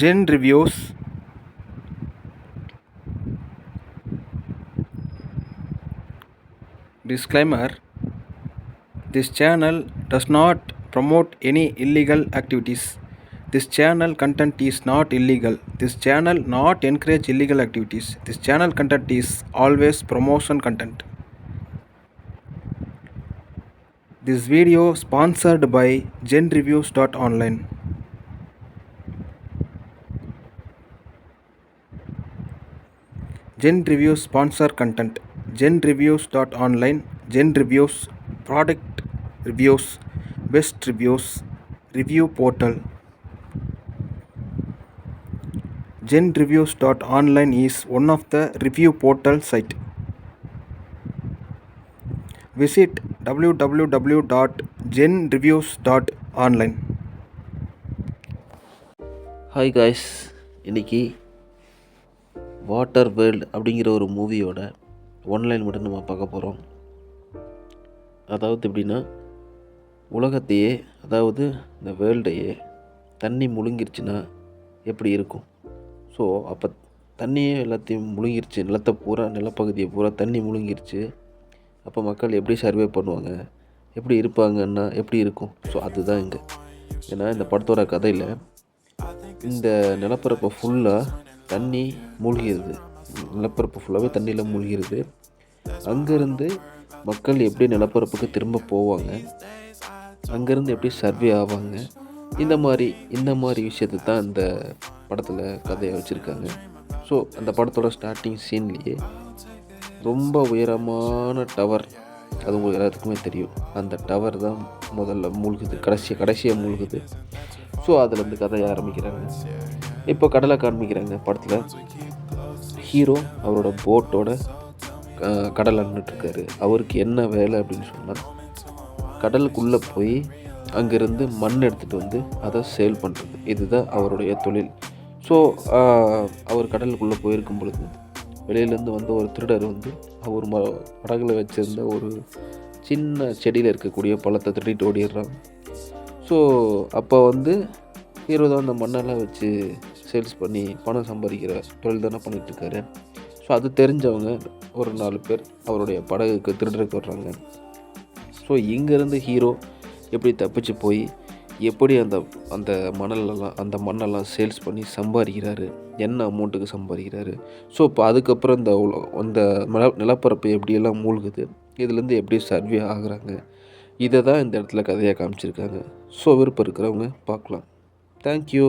Gen Reviews. Disclaimer This channel does not promote any illegal activities. This channel content is not illegal. This channel not encourage illegal activities. This channel content is always promotion content. This video sponsored by genreviews.online. Gen Reviews sponsor content. Gen Reviews.online. Gen Reviews product reviews, best reviews, review portal. Gen Reviews.online is one of the review portal site. Visit www.genreviews.online. Hi guys இன்னைக்கு water world அப்படிங்கிற ஒரு மூவியோட one line மட்டும் நம்ம பார்க்க போகிறோம் அதாவது எப்படின்னா உலகத்தையே அதாவது இந்த வேர்ல்டையே தண்ணி முழுங்கிருச்சுன்னா எப்படி இருக்கும்? ஸோ அப்போ தண்ணியே எல்லாத்தையும் முழுங்கிருச்சு நிலத்தை பூரா நிலப்பகுதியை பூரா தண்ணி முழுங்கிருச்சு. அப்போ மக்கள் எப்படி சர்வே பண்ணுவாங்க? எப்படி இருப்பாங்கன்னா எப்படி இருக்கும்? ஸோ அதுதான் இங்கே. ஏன்னா இந்த படத்தோட கதையில் இந்த நிலப்பரப்பை ஃபுல்லாக தண்ணி மூழ்கிறது. நிலப்பரப்பு ஃபுல்லாகவே தண்ணியில் மூழ்கிறது. அங்கேருந்து மக்கள் எப்படி நிலப்பரப்புக்கு திரும்ப போவாங்க? அங்கேருந்து எப்படி சர்வே ஆவாங்க? இந்த மாதிரி இந்த மாதிரி விஷயத்தை தான் இந்த படத்தில் கதையை வச்சுருக்காங்க. ஸோ அந்த படத்தோட ஸ்டார்டிங் சீன்லேயே ரொம்ப உயரமான டவர் அது உங்களுக்கு எல்லாத்துக்குமே தெரியும். அந்த டவர் தான் முதல்ல மூழ்குது. கடைசி கடைசியாக மூழ்குது. ஸோ அதில் அதுலேருந்து கதையை ஆரம்பிக்கிறாங்க. இப்போ கடலை காண்பிக்கிறாங்க படத்தில். ஹீரோ அவரோட போட்டோட கடல் அண்ணிட்டுருக்காரு அவருக்கு என்ன வேலை அப்படின்னு சொன்னால் கடலுக்குள்ளே போய் அங்கேருந்து மண் எடுத்துகிட்டு வந்து அதை சேல் பண்ணுறது இதுதான் அவருடைய தொழில். ஸோ அவர் கடலுக்குள்ளே போயிருக்கும் பொழுது வெளியிலேருந்து வந்த ஒரு திருடர் வந்து அவர் ம படகுல வச்சுருந்த ஒரு சின்ன செடியில் இருக்கக்கூடிய பழத்தை திருடிட்டு ஓடிடுறாங்க ஸோ அப்போ வந்து ஹீரோ தான் அந்த மண்ணெல்லாம் வச்சு சேல்ஸ் பண்ணி பணம் சம்பாதிக்கிற தொழில் தானே பண்ணிகிட்ருக்காரு ஸோ அது தெரிஞ்சவங்க ஒரு நாலு பேர் அவருடைய படகுக்கு திருடுறதுக்கு வர்றாங்க. ஸோ இங்கேருந்து ஹீரோ எப்படி தப்பிச்சு போய் எப்படி அந்த அந்த மணலெல்லாம் அந்த மண்ணெல்லாம் சேல்ஸ் பண்ணி சம்பாதிக்கிறாரு என்ன அமௌண்ட்டுக்கு சம்பாதிக்கிறாரு. ஸோ இப்போ அதுக்கப்புறம் இந்த அந்த நில நிலப்பரப்பு எப்படியெல்லாம் மூழ்குது இதுலேருந்து எப்படி சர்வே ஆகுறாங்க இதை தான் இந்த இடத்துல கதையாக காமிச்சிருக்காங்க. ஸோ விருப்பம் இருக்கிறவங்க பார்க்கலாம். தேங்க்யூ